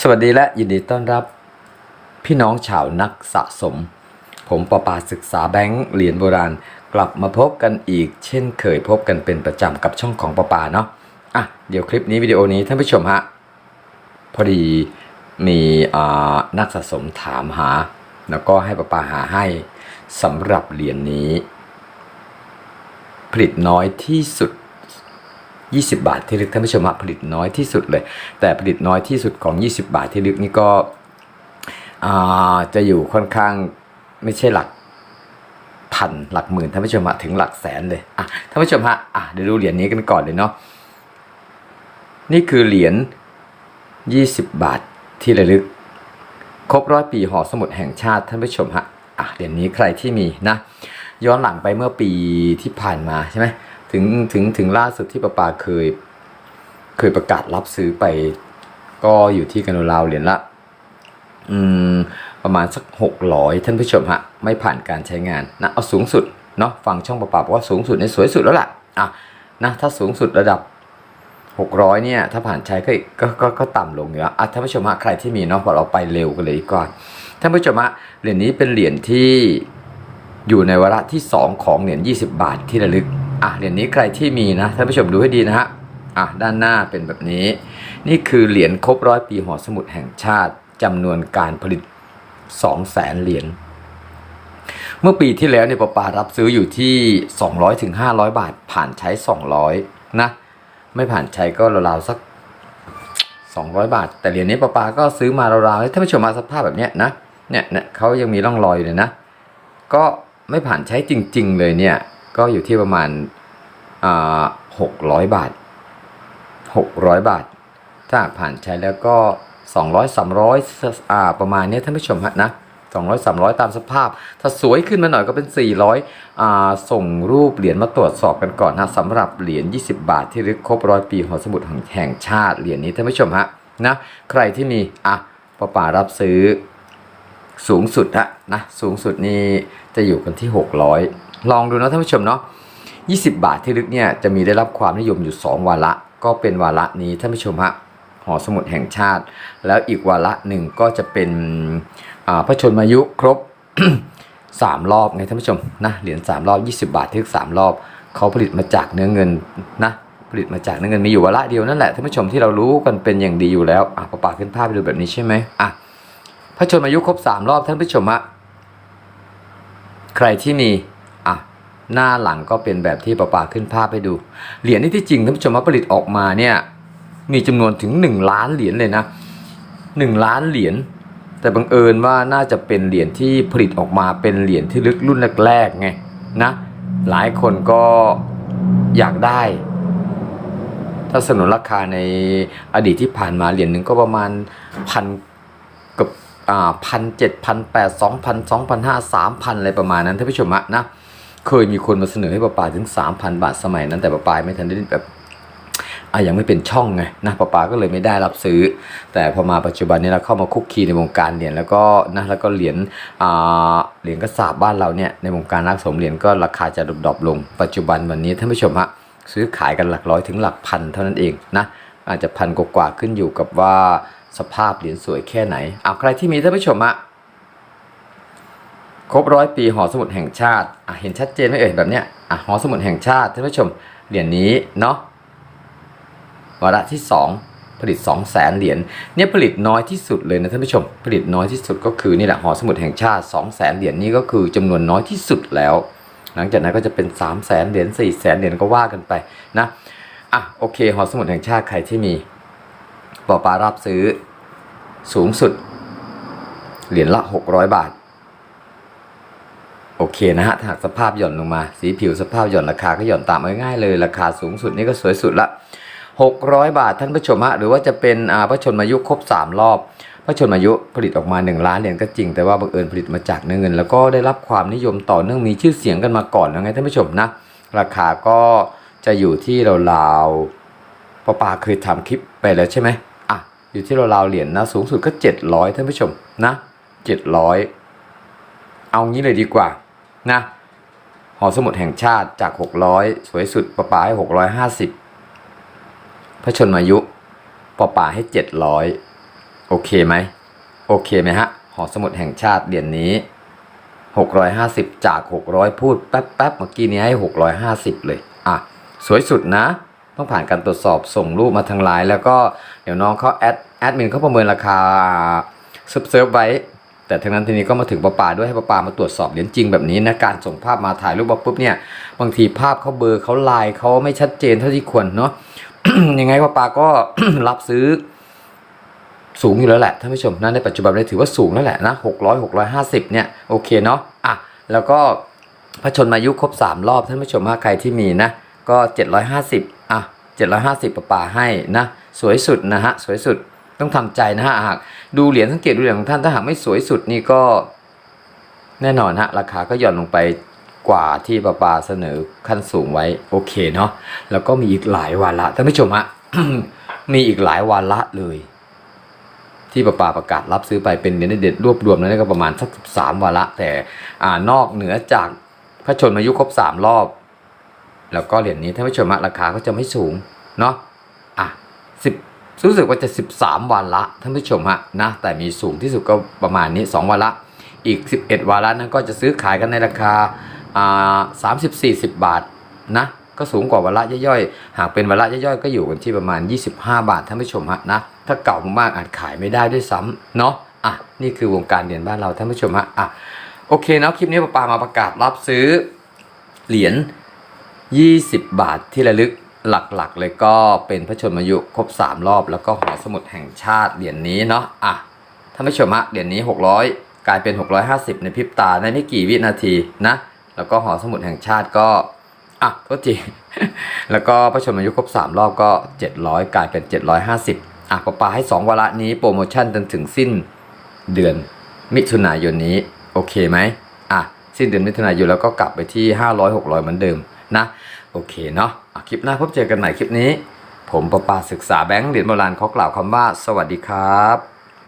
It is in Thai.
สวัสดีและยินดีต้อนรับ พี่น้องชาวนักสะสม ผมประปาศึกษาแบงค์เหรียญโบราณ กลับมาพบกันอีก เช่นเคยพบกันเป็นประจำกับช่องของประปาเนาะอะเดี๋ยวคลิปนี้วิดีโอนี้ท่านผู้ชมฮะ พอดีมีอ่านักสะสมถามหา แล้วก็ให้ประปาหาให้สำหรับเหรียญนี้ ผลิตน้อยที่สุด 20 บาทที่ลึกท่านผู้ชมฮะผลิตน้อยที่สุดเลย แต่ผลิตน้อยที่สุดของ 20 บาทที่ลึกนี่ก็อ่าจะอยู่ค่อนข้างไม่ใช่หลักพันหลักหมื่นท่านผู้ชมฮะถึงหลักแสนเลยอะท่านผู้ชมฮะอะเดี๋ยวดูเหรียญนี้กันก่อนเลยเนาะนี่คือเหรียญ20 บาทที่ระลึก ครบร้อยปีหอสมุดแห่งชาติท่านผู้ชมฮะอะเหรียญนี้ใครที่มีนะย้อนหลังไปเมื่อปีที่ผ่านมาใช่ไหม ถึงถึงถึงล่าสุดที่ประปาเคย เคยประกาศรับซื้อไป ก็อยู่ที่กันราวเหรียญละอืมประมาณสักหกร้อยท่านผู้ชมฮะ ไม่ผ่านการใช้งานนะเอาสูงสุดเนาะฟังช่องประปาบอกว่าสูงสุดในสวยสุดแล้วล่ะอะนะถ้าสูงสุดระดับ600เนี่ยถ้าผ่านใช้ก็ก็ก็ก็ต่ำลงอยู่แล้วอะท่านผู้ชมฮะใครที่มีเนาะบอเราไปเร็วกันเลยดีกว่อนท่านผู้ชมฮะเหรียญนี้เป็นเหรียญที่อยู่ในวาระที่ 2 ของเหรียญ20 บาทที่ระลึก อะเหรียญนี้ใครที่มีนะท่านผู้ชมดูให้ดีนะฮะอะด้านหน้าเป็นแบบนี้ นี่คือเหรียญครบร้อยปีหอสมุดแห่งชาติจำนวนการผลิต2แสนเหรียญเมื่อปีที่แล้วเนี่ยปปารับซื้ออยู่ที่ 200ถึง500 บาท ผ่านใช้ 200 นะ ไม่ผ่านใช้ก็ราวๆสัก 200 บาท แต่เหรียญนี้ปปาก็ซื้อมาราวๆท่านผู้ชมมาสภาพแบบเนี้ยนะเนี่ยเนี่ยเขายังมีร่องรอยเลยนะ ก็ไม่ผ่านใช้จริง ๆ เลยเนี่ย ก็อยู่ที่ประมาณอ่า600บาท600บาท ถ้าผ่านใช้แล้วก็200 300อ่าประมาณนี้ท่านผู้ชมฮะนะ200 300ตามสภาพ ถ้าสวยขึ้นมาหน่อยก็เป็น400อ่าส่งรูปเหรียญมาตรวจสอบกันก่อนนะสำหรับเหรียญ20บาทที่รึกครบร้อยปีหอสมุดแห่งชาติเหรียญนี้ท่านผู้ชมฮะนะใครที่มีอะป้าป่ารับซื้อสูงสุดอะนะสูงสุดนี่จะอยู่กันที่ 600ลองดูนะท่านผู้ชมเนาะ20 บาทที่ลึกเนี่ยจะมีได้รับความนิยมอยู่ 2 วาระ ก็เป็นวาระนี้ท่านผู้ชมฮะหอสมุดแห่งชาติ แล้วอีกวาระหนึ่งก็จะเป็นอ่าพระชนมายุครบสามรอบไงท่านผู้ชมนะเหรียญสามรอบ 20 บาทที่ลึกสามรอบเขาผลิตมาจากเนื้อเงินนะผลิตมาจากเนื้อเงินมีอยู่วาระเดียวนั่นแหละท่านผู้ชมที่เรารู้กันเป็นอย่างดีอยู่แล้วอะประปาขึ้นภาพไปดูแบบนี้ใช่ไหมอะพระชนมายุครบสามรอบท่านผู้ชมฮะใครที่มี หน้าหลังก็เป็นแบบที่ประปาขึ้นภาพให้ดู เหรียญนี้ที่จริงท่านผู้ชมว่าผลิตออกมาเนี่ยมีจำนวนถึง 1 ล้านเหรียญเลยนะ 1 ล้านเหรียญแต่บังเอิญว่าน่าจะเป็นเหรียญที่ผลิตออกมาเป็นเหรียญที่ลึกรุ่นแรกๆไงนะหลายคนก็อยากได้ ถ้าสนุนราคาในอดีตที่ผ่านมาเหรียญหนึ่งก็ประมาณพันกับอ่าพันเจ็ดพันแปดสองพันสองพันห้าสามพันอะไรประมาณนั้นท่านผู้ชมอะนะ เคยมีคนมาเสนอให้ป้าปาถึงสามพันบาทสมัยนั้นแต่ป้าปาไม่ทันได้แบบอะยังไม่เป็นช่องไงนะป้าปาก็เลยไม่ได้รับซื้อ แต่พอมาปัจจุบันนี้เราเข้ามาคุกคีในวงการเหรียญแล้วก็นะแล้วก็เหรียญอ่าเหรียญกระสาบบ้านเราเนี่ยในวงการนักสมเหรียญก็ราคาจะดรอปลง ปัจจุบันวันนี้ท่านผู้ชมฮะซื้อขายกันหลักร้อยถึงหลักพันเท่านั้นเองนะอาจจะพันกว่าขึ้นอยู่กับว่าสภาพเหรียญสวยแค่ไหนเอาใครที่มีท่านผู้ชมอะ ครบร้อยปีหอสมุดแห่งชาติอะเห็นชัดเจนไหมเอ่ยแบบเนี้ยอะหอสมุดแห่งชาติท่านผู้ชมเหรียญนี้เนาะวาระที่ 2 ผลิต 2 0 0แสนเหรียญเนี่ยผลิตน้อยที่สุดเลยนะท่านผู้ชม ผลิตน้อยที่สุดก็คือนี่แหละหอสมุดแห่งชาติ 2 0 0แสนเหรียญนี่ก็คือจำนวนน้อยที่สุดแล้ว หลังจากนั้นก็จะเป็น 3 0 0แสนเหรียญ4 0 0แสนเหรียญก็ว่ากันไปนะอะโอเคหอสมุดแห่งชาติใครที่มีปอปารับซื้อสูงสุด เหรียญละ 600 บาท โอเคนะฮะถ้าหากสภาพหย่อนลงมา สีผิวสภาพหย่อนราคาก็หย่อนตามง่ายๆเลย ราคาสูงสุดนี่ก็สวยสุดละ 600 บาทท่านผู้ชมฮะหรือว่าจะเป็นอาพระชนมายุครบ 3 รอบ พระชนมายุผลิตออกมา 1 ล้านเหรียญก็จริง แต่ว่าบังเอิญผลิตมาจากเนื้อเงิน แล้วก็ได้รับความนิยมต่อเนื่องมีชื่อเสียงกันมาก่อนแล้วไงท่านผู้ชมนะราคาก็จะอยู่ที่ราวๆปอปาเคยทำคลิปไปแล้วใช่ไหมอะอยู่ที่ราวๆเหรียญนะสูงสุดก็ 700ท่านผู้ชมนะ700 เอางี้เลยดีกว่า นะหอสมุดแห่งชาติจาก 600 สวยสุดปะปาให้ 650 พระชนมายุปอป่าให้ 700 โอเคไหม โอเคไหมฮะ หอสมุดแห่งชาติเหรียญนี้ 650 จาก 600 พูดแป๊บๆเมื่อกี้นี้ให้ 650 เลย อะ สวยสุดนะ ต้องผ่านการตรวจสอบส่งรูปมาทางไลน์แล้วก็เดี๋ยวน้องเขาแอดแอดมินเขาประเมินราคาซิร์ฟเซิร์ฟไว้ แต่ทั้งนั้นทีนี้ก็มาถึงประปาด้วยให้ประปามาตรวจสอบเหรียญจริงแบบนี้นะการส่งภาพมาถ่ายรูปมาปุ๊บเนี่ยบางทีภาพเขาเบอร์เขาลายเขาไม่ชัดเจนเท่าที่ควรเนาะยังไงประปาก็รับซื้อสูงอยู่แล้วแหละท่านผู้ชมนะในปัจจุบันนี้ถือว่าสูงแล้วแหละนะ600 650เนี่ยโอเคเนาะอะแล้วก็พระชนมายุครบ 3 รอบท่านผู้ชมถ้าใครที่มีนะก็ 750อะ750ประป่าให้นะ สวยสุดนะฮะ สวยสุด ต้องทำใจนะฮะหากดูเหรียญสังเกตดูเหรียญของท่านถ้าหากไม่สวยสุดนี่ก็แน่นอนฮะราคาก็หย่อนลงไปกว่าที่ประปาเสนอขั้นสูงไว้โอเคเนาะแล้วก็มีอีกหลายวาระท่านผู้ชมฮะมีอีกหลายวาระเลย ที่ประปาประกาศรับซื้อไปเป็นเหรียญเด็ดรวบรวมแล้วก็ประมาณสักสามวาระ แต่อ่านอกเหนือจากพระชนมายุครบสามรอบ แล้วก็เหรียญนี้ท่านผู้ชมฮะราคาก็จะไม่สูงเนาะอะสิบ รู้สึกว่าจะ 13 วันละท่านผู้ชมฮะนะแต่มีสูงที่สุดก็ประมาณนี้ 2 วันละ อีก 11วาระนั้นก็จะซื้อขายกันในราคาอ่า30 40บาทนะก็สูงกว่าวาระย่อยๆ หากเป็นวาระย่อยๆ ก็อยู่กันที่ประมาณ 25 บาทท่านผู้ชมฮะนะถ้าเก่ามากๆอาจขายไม่ได้ด้วยซ้ำเนาะอะนี่คือวงการเหรียญบ้านเราท่านผู้ชมฮะอะโอเคเนาะคลิปนี้ปาปามาประกาศรับซื้อเหรียญ20 บาทที่ระลึก หลักๆเลยก็เป็นพระชนมายุครบ 3 รอบ แล้วก็หอสมุดแห่งชาติเหรียญนี้เนาะอะท่านผู้ชมฮะเหรียญนี้ 600 กลายเป็น 650 ในพริบตาในไม่กี่วินาทีนะ แล้วก็หอสมุดแห่งชาติก็อะโทษทีแล้วก็พระชนมายุครบ 3 รอบก็ 700 กลายเป็น 750 อะปะปาให้ 2วาระนี้โปรโมชั่นจนถึงสิ้นเดือนมิถุนายนนี้โอเคไหมอะสิ้นเดือนมิถุนายนแล้วก็กลับไปที่ 500 600 เหมือนเดิมนะ โอเคเนาะอะคลิปหน้าพบเจอกันใหม่คลิปนี้ ผมประปาศึกษาแบงค์เหรียญโบราณขอกล่าวคำว่า สวัสดีครับ